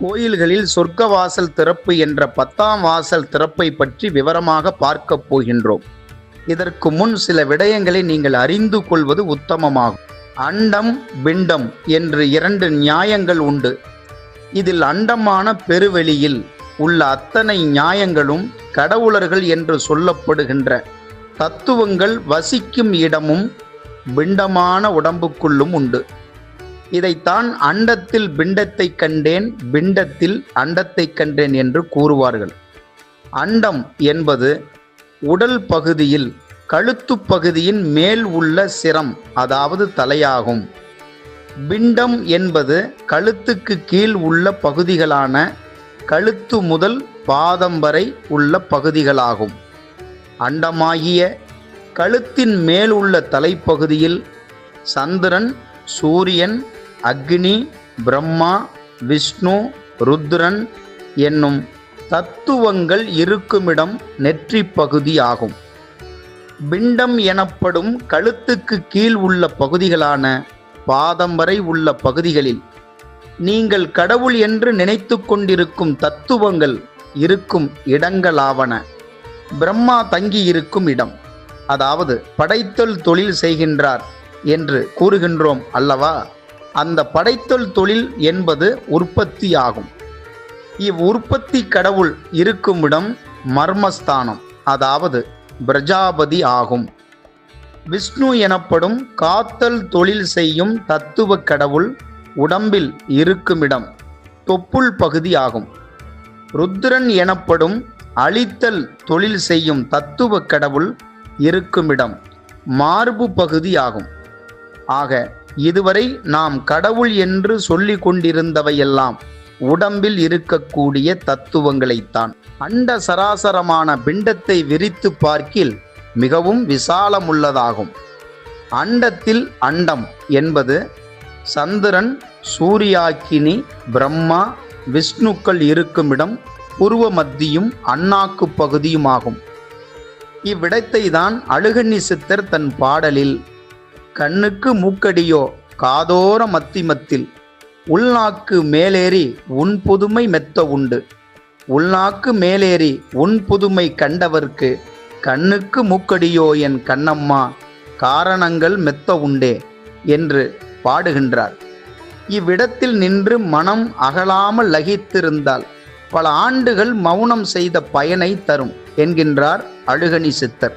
கோயில்களில் சொர்க்க வாசல் திறப்பு என்ற பத்தாம் வாசல் திறப்பை பற்றி விவரமாக பார்க்கப் போகின்றோம். இதற்கு முன் சில விடயங்களை நீங்கள் அறிந்து கொள்வது உத்தமமாகும். அண்டம் பிண்டம் என்று இரண்டு நியாயங்கள் உண்டு. இதில் அண்டமான பெருவெளியில் உள்ள அத்தனை நியாயங்களும் கடவுளர்கள் என்று சொல்லப்படுகின்ற தத்துவங்கள் வசிக்கும் இடமும் பிண்டமான உடம்புக்குள்ளும் உண்டு. இதைத்தான் அண்டத்தில் பிண்டத்தை கண்டேன் பிண்டத்தில் அண்டத்தை கண்டேன் என்று கூறுவார்கள். அண்டம் என்பது உடல் பகுதியில் கழுத்து பகுதியின் மேல் உள்ள சிரம் அதாவது தலையாகும். பிண்டம் என்பது கழுத்துக்கு கீழ் உள்ள பகுதிகளான கழுத்து முதல் பாதம் வரை உள்ள பகுதிகளாகும். அண்டமாகிய கழுத்தின் மேல் உள்ள தலைப்பகுதியில் சந்திரன் சூரியன் அக்னி பிரம்மா விஷ்ணு ருத்ரன் என்னும் தத்துவங்கள் இருக்குமிடம் நெற்றி பகுதி ஆகும் பிண்டம் எனப்படும் கழுத்துக்கு கீழ் உள்ள பகுதிகளான பாதம் வரை உள்ள பகுதிகளில் நீங்கள் கடவுள் என்று நினைத்து கொண்டிருக்கும் தத்துவங்கள் இருக்கும் இடங்களாவன. பிரம்மா தங்கி இருக்கும் இடம். அதாவது படைத்தல் தொழில் செய்கின்றார் என்று கூறுகின்றோம் அல்லவா? அந்த படைத்தல் தொழில் என்பது உற்பத்தி ஆகும் இவ்வுற்பத்தி கடவுள் இருக்குமிடம் மர்மஸ்தானம் அதாவது பிரஜாபதி ஆகும். விஷ்ணு எனப்படும் காத்தல் தொழில் செய்யும் தத்துவ கடவுள் உடம்பில் இருக்குமிடம் தொப்புள் பகுதி ஆகும். ருத்ரன் எனப்படும் அழித்தல் தொழில் செய்யும் தத்துவ கடவுள் இருக்குமிடம் மார்பு பகுதி ஆகும். ஆக இதுவரை நாம் கடவுள் என்று சொல்லி கொண்டிருந்தவையெல்லாம் உடம்பில் இருக்கக்கூடிய தத்துவங்களைத்தான். அண்ட சராசரமான பிண்டத்தை விரித்து பார்க்கில் மிகவும் விசாலமுள்ளதாகும். அண்டத்தில் அண்டம் என்பது சந்திரன் சூரியாக்கினி பிரம்மா விஷ்ணுக்கள் இருக்குமிடம் பூர்வ மத்தியும் அண்ணாக்கு பகுதியுமாகும். இவ்விடத்தை தான் அழுகண்ணி சித்தர் தன் பாடலில் கண்ணுக்கு மூக்கடியோ காதோர மத்திமத்தில் உள்நாக்கு மேலேறி உன் புதுமை மெத்த உண்டு. உள்நாக்கு மேலேறி உன் புதுமை கண்டவர்க்கு கண்ணுக்கு மூக்கடியோ என் கண்ணம்மா காரணங்கள் மெத்த உண்டே என்று பாடுகின்றார். இவ்விடத்தில் நின்று மனம் அகலாமல் லகித்திருந்தால் பல ஆண்டுகள் மௌனம் செய்த பயனை தரும் என்கின்றார் அழுகணி சித்தர்.